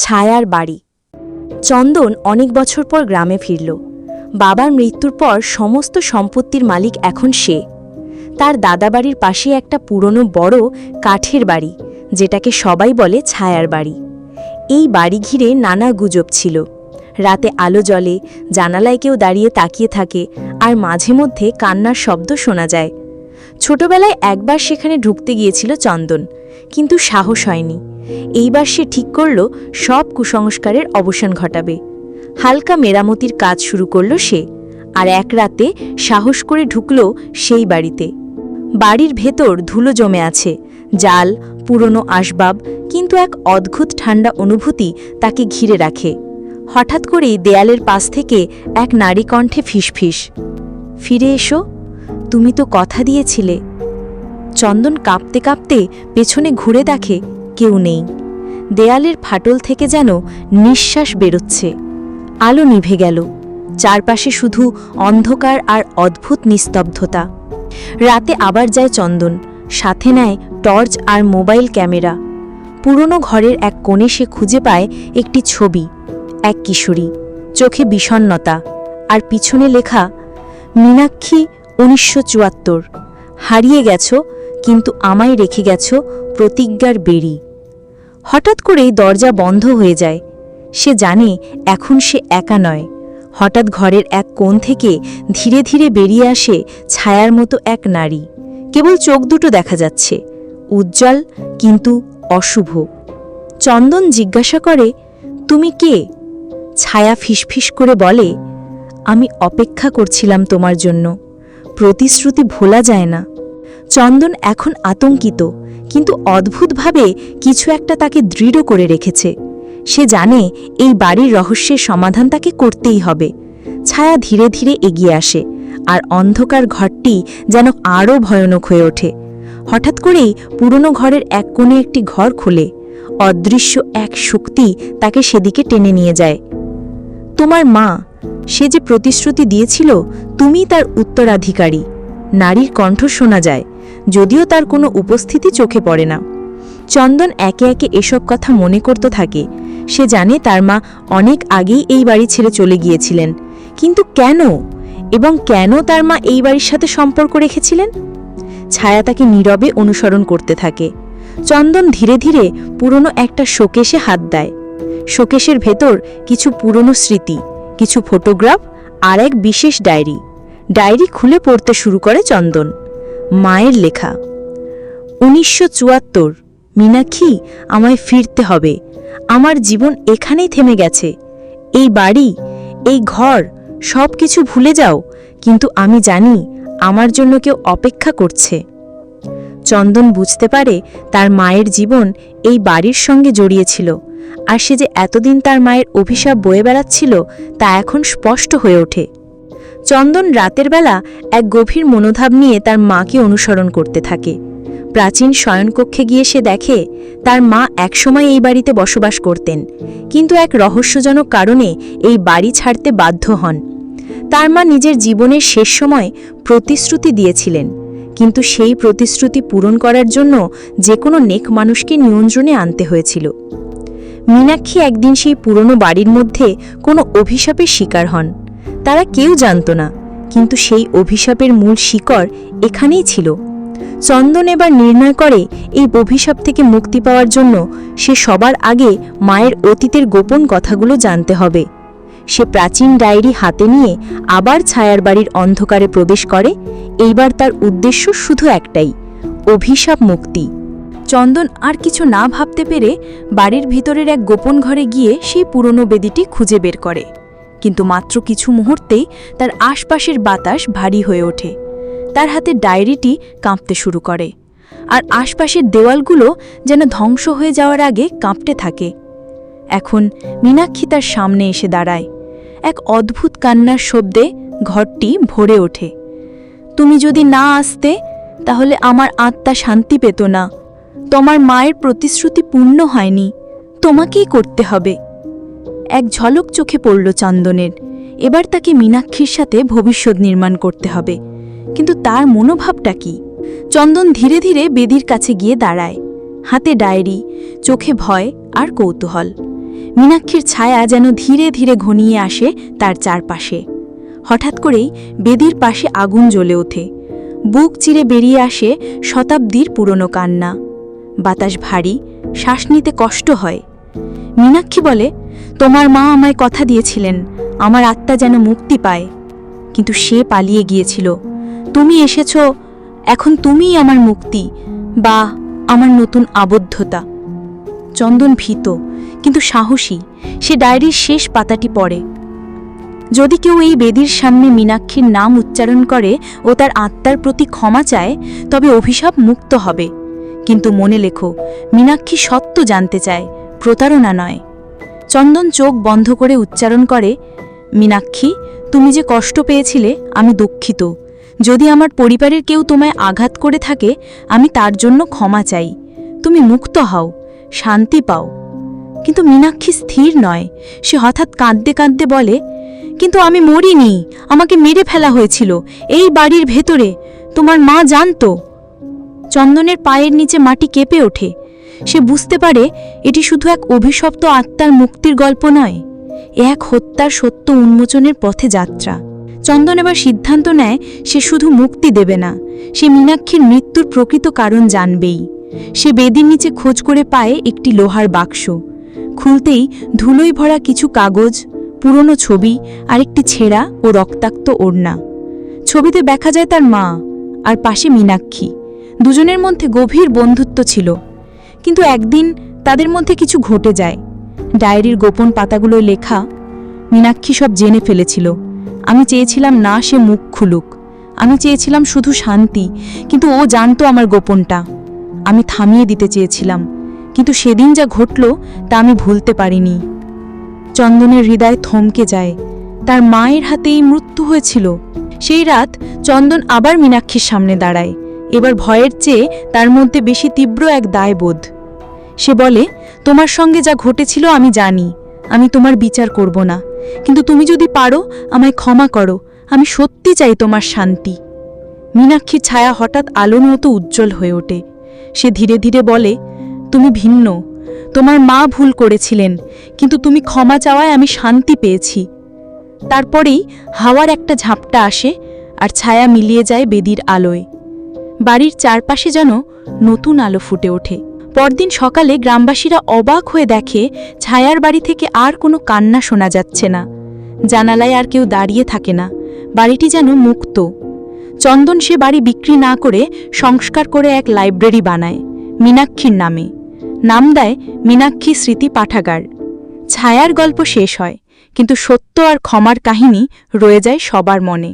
ছায়ার বাড়ি। চন্দন অনেক বছর পর গ্রামে ফিরল। বাবার মৃত্যুর পর সমস্ত সম্পত্তির মালিক এখন সে। তার দাদাবাড়ির পাশে একটা পুরনো বড় কাঠের বাড়ি, যেটাকে সবাই বলে ছায়ার বাড়ি। এই বাড়ি ঘিরে নানা গুজব ছিল। রাতে আলো জ্বলে, জানালায় কেউ দাঁড়িয়ে তাকিয়ে থাকে, আর মাঝে মধ্যে কান্নার শব্দ শোনা যায়। ছোটবেলায় একবার সেখানে ঢুকতে গিয়েছিল চন্দন, কিন্তু সাহস হয়নি। এইবার সে ঠিক করল, সব কুসংস্কারের অবসান ঘটাবে। হালকা মেরামতির কাজ শুরু করল সে, আর এক রাতে সাহস করে ঢুকল সেই বাড়িতে। বাড়ির ভেতর ধুলো জমে আছে, জাল, পুরনো আসবাব, কিন্তু এক অদ্ভুত ঠান্ডা অনুভূতি তাকে ঘিরে রাখে। হঠাৎ করেই দেয়ালের পাশ থেকে এক নারী কণ্ঠে ফিসফিস, ফিরে এসো, তুমি তো কথা দিয়েছিলে। চন্দন কাঁপতে কাঁপতে পেছনে ঘুরে দেখে কেউ নেই। দেয়ালের ফাটল থেকে যেন নিঃশ্বাস বেরোচ্ছে। আলো নিভে গেল। চারপাশে শুধু অন্ধকার আর অদ্ভুত নিস্তব্ধতা। রাতে আবার যায় চন্দন, সাথে নেয় টর্চ আর মোবাইল ক্যামেরা। পুরনো ঘরের এক কোণে সে খুঁজে পায় একটি ছবি, এক কিশোরী। চোখে বিষণ্নতা আর পিছনে লেখা, মীনাক্ষী উনিশশো চুয়াত্তর। হারিয়ে গেছ, কিন্তু আমায় রেখে গেছ প্রতিজ্ঞার বেড়ি। হঠাৎ করেই দরজা বন্ধ হয়ে যায়। সে জানে এখন সে একা নয়। হঠাৎ ঘরের এক কোণ থেকে ধীরে ধীরে বেরিয়ে আসে ছায়ার মতো এক নারী। কেবল চোখ দুটো দেখা যাচ্ছে, উজ্জ্বল কিন্তু অশুভ। চন্দন জিজ্ঞাসা করে, তুমি কে? ছায়া ফিসফিস করে বলে, আমি অপেক্ষা করছিলাম তোমার জন্য। প্রতিশ্রুতি ভোলা যায় না। চন্দন এখন আতঙ্কিত, কিন্তু অদ্ভুতভাবে কিছু একটা তাকে দৃঢ় করে রেখেছে। সে জানে এই বাড়ির রহস্যের সমাধান তাকে করতেই হবে। ছায়া ধীরে ধীরে এগিয়ে আসে, আর অন্ধকার ঘরটি যেন আরও ভয়ানক হয়ে ওঠে। হঠাৎ করেই পুরনো ঘরের এক কোণে একটি ঘর খোলে। অদৃশ্য এক শক্তি তাকে সেদিকে টেনে নিয়ে যায়। তোমার মা, সে যে প্রতিশ্রুতি দিয়েছিল তুমি তার উত্তরাধিকারী। নারীর কণ্ঠ শোনা যায়। যদিও তার কোনো উপস্থিতি চোখে পড়ে না। চন্দন একে একে এসব কথা মনে করতে থাকে। সে জানে তার মা অনেক আগেই এই বাড়ি ছেড়ে চলে গিয়েছিলেন। কিন্তু কেন? এবং কেন তার মা এই বাড়ির সাথে সম্পর্ক রেখেছিলেন? ছায়া তাকে নীরবে অনুসরণ করতে থাকে। চন্দন ধীরে ধীরে পুরনো একটা শোকেশে হাত দেয়। শোকেশের ভেতর কিছু পুরনো স্মৃতি, কিছু ফটোগ্রাফ আর এক বিশেষ ডায়েরি। ডায়েরি খুলে পড়তে শুরু করে চন্দন। মায়ের লেখা। উনিশশো চুয়াত্তর, মীনাক্ষী, আমায় ফিরতে হবে। আমার জীবন এখানেই থেমে গেছে। এই বাড়ি, এই ঘর সব কিছু ভুলে যাও, কিন্তু আমি জানি আমার জন্য কেউ অপেক্ষা করছে। চন্দন বুঝতে পারে তার মায়ের জীবন এই বাড়ির সঙ্গে জড়িয়েছিল, আর সে যে এতদিন তার মায়ের অভিশাপ বয়ে বেড়াচ্ছিল তা এখন স্পষ্ট হয়ে ওঠে। চন্দন রাতের বেলা এক গভীর মনোভাব নিয়ে তার মাকে অনুসরণ করতে থাকে। প্রাচীন শয়নকক্ষে গিয়ে সে দেখে, তার মা একসময় এই বাড়িতে বসবাস করতেন, কিন্তু এক রহস্যজনক কারণে এই বাড়ি ছাড়তে বাধ্য হন। তার মা নিজের জীবনের শেষ সময় প্রতিশ্রুতি দিয়েছিলেন, কিন্তু সেই প্রতিশ্রুতি পূরণ করার জন্য যে কোনো নেক মানুষকে নিয়ন্ত্রণে আনতে হয়েছিল। মীনাক্ষী একদিন সেই পুরনো বাড়ির মধ্যে কোনো অভিশাপের শিকার হন। তারা কেউ জানত না, কিন্তু সেই অভিশাপের মূল শিকড় এখানেই ছিল। চন্দন এবার নির্ণয় করে এই অভিশাপ থেকে মুক্তি পাওয়ার জন্য সে সবার আগে মায়ের অতীতের গোপন কথাগুলো জানতে হবে। সে প্রাচীন ডায়েরি হাতে নিয়ে আবার ছায়ার বাড়ির অন্ধকারে প্রবেশ করে, এইবার তার উদ্দেশ্য শুধু একটাই, অভিশাপ মুক্তি। চন্দন আর কিছু না ভাবতে পেরে বাড়ির ভিতরের এক গোপন ঘরে গিয়ে সেই পুরনো বেদিটি খুঁজে বের করে। কিন্তু মাত্র কিছু মুহূর্তেই তার আশপাশের বাতাস ভারী হয়ে ওঠে। তার হাতে ডায়েরিটি কাঁপতে শুরু করে। আর আশপাশের দেওয়ালগুলো যেন ধ্বংস হয়ে যাওয়ার আগে কাঁপতে থাকে। এখন মীনাক্ষী তার সামনে এসে দাঁড়ায়। এক অদ্ভুত কান্নার শব্দে ঘরটি ভরে ওঠে। তুমি যদি না আসতে, তাহলে আমার আত্মা শান্তি পেত না। তোমার মায়ের প্রতিশ্রুতি পূর্ণ হয়নি। তোমাকেই করতে হবে। এক ঝলক চোখে পড়ল চন্দনের। এবার তাকে মীনাক্ষীর সাথে ভবিষ্যৎ নির্মাণ করতে হবে। কিন্তু তার মনোভাবটা কি? চন্দন ধীরে ধীরে বেদির কাছে গিয়ে দাঁড়ায়। হাতে ডায়েরি, চোখে ভয় আর কৌতূহল। মীনাক্ষীর ছায়া যেন ধীরে ধীরে ঘনিয়ে আসে তার চারপাশে। হঠাৎ করেই বেদির পাশে আগুন জ্বলে ওঠে। বুক চিরে বেরিয়ে আসে শতাব্দীর পুরনো কান্না। বাতাস ভারী, শ্বাস নিতে কষ্ট হয়। মীনাক্ষী বলে তোমার মা আমায় কথা দিয়েছিলেন, আমার আত্মা যেন মুক্তি পায়। কিন্তু সে পালিয়ে গিয়েছিল। তুমি এসেছ, এখন তুমিই আমার মুক্তি বা আমার নতুন আবদ্ধতা। চন্দন ভীত, কিন্তু সাহসী, সে ডায়েরির শেষ পাতাটি পড়ে। যদি কেউ এই বেদির সামনে মীনাক্ষীর নাম উচ্চারণ করে ও তার আত্মার প্রতি ক্ষমা চায়, তবে অভিশাপ মুক্ত হবে। কিন্তু মনে লেখো, মীনাক্ষী সত্য জানতে চায়, প্রতারণা নয়। চন্দন চোখ বন্ধ করে উচ্চারণ করে, মীনাক্ষী, তুমি যে কষ্ট পেয়েছিলে, আমি দুঃখিত। যদি আমার পরিবারের কেউ তোমায় আঘাত করে থাকে, আমি তার জন্য ক্ষমা চাই। তুমি মুক্ত হও, শান্তি পাও। কিন্তু মীনাক্ষী স্থির নয়। সে হঠাৎ কাঁদতে কাঁদতে বলে, কিন্তু আমি মরিনি, আমাকে মেরে ফেলা হয়েছিল, এই বাড়ির ভেতরে। তোমার মা জানতো? চন্দনের পায়ের নিচে মাটি কেঁপে ওঠে। সে বুঝতে পারে এটি শুধু এক অভিশপ্ত আত্মার মুক্তির গল্প নয় এক হত্যার সত্য উন্মোচনের পথে যাত্রা। চন্দন এবার সিদ্ধান্ত নেয়, সে শুধু মুক্তি দেবে না, সে মীনাক্ষীর মৃত্যুর প্রকৃত কারণ জানবেই। সে বেদির নিচে খোঁজ করে পায় একটি লোহার বাক্স। খুলতেই ধুলোয় ভরা কিছু কাগজ, পুরনো ছবি আর একটি ছেঁড়া ও রক্তাক্ত ওড়না। ছবিতে দেখা যায় তার মা আর পাশে মীনাক্ষী। দুজনের মধ্যে গভীর বন্ধুত্ব ছিল। কিন্তু একদিন তাদের মধ্যে কিছু ঘটে যায়। ডায়েরির গোপন পাতাগুলোয় লেখা, মীনাক্ষী সব জেনে ফেলেছিল। আমি চেয়েছিলাম না সে মুখ খুলুক। আমি চেয়েছিলাম শুধু শান্তি, কিন্তু ও জানতো আমার গোপনটা। আমি থামিয়ে দিতে চেয়েছিলাম, কিন্তু সেদিন যা ঘটল তা আমি ভুলতে পারিনি। চন্দনের হৃদয় থমকে যায়। তার মায়ের হাতেই মৃত্যু হয়েছিল। সেই রাত চন্দন আবার মীনাক্ষীর সামনে দাঁড়ায়। এবার ভয়ের চেয়ে তার মধ্যে বেশি তীব্র এক দায়বোধ। সে বলে, তোমার সঙ্গে যা ঘটেছিল আমি জানি। আমি তোমার বিচার করব না। কিন্তু তুমি যদি পারো, আমায় ক্ষমা করো। আমি সত্যি চাই তোমার শান্তি। মীনাক্ষীর ছায়া হঠাৎ আলোর মতো উজ্জ্বল হয়ে ওঠে। সে ধীরে ধীরে বলে, তুমি ভিন্ন। তোমার মা ভুল করেছিলেন, কিন্তু তুমি ক্ষমা চাওয়ায় আমি শান্তি পেয়েছি। তারপরেই হাওয়ার একটা ঝাপটা আসে আর ছায়া মিলিয়ে যায় বেদির আলোয়। বাড়ির চারপাশে যেন নতুন আলো ফুটে ওঠে। পরদিন সকালে গ্রামবাসীরা অবাক হয়ে দেখে, ছায়ার বাড়ি থেকে আর কোনো কান্না শোনা যাচ্ছে না। জানালায় আর কেউ দাঁড়িয়ে থাকে না। বাড়িটি যেন মুক্ত। চন্দন সে বাড়ি বিক্রি না করে সংস্কার করে এক লাইব্রেরি বানায়, মীনাক্ষীর নামে। নাম দেয় মীনাক্ষী স্মৃতি পাঠাগার। ছায়ার গল্প শেষ হয়, কিন্তু সত্য আর ক্ষমার কাহিনী রয়ে যায় সবার মনে।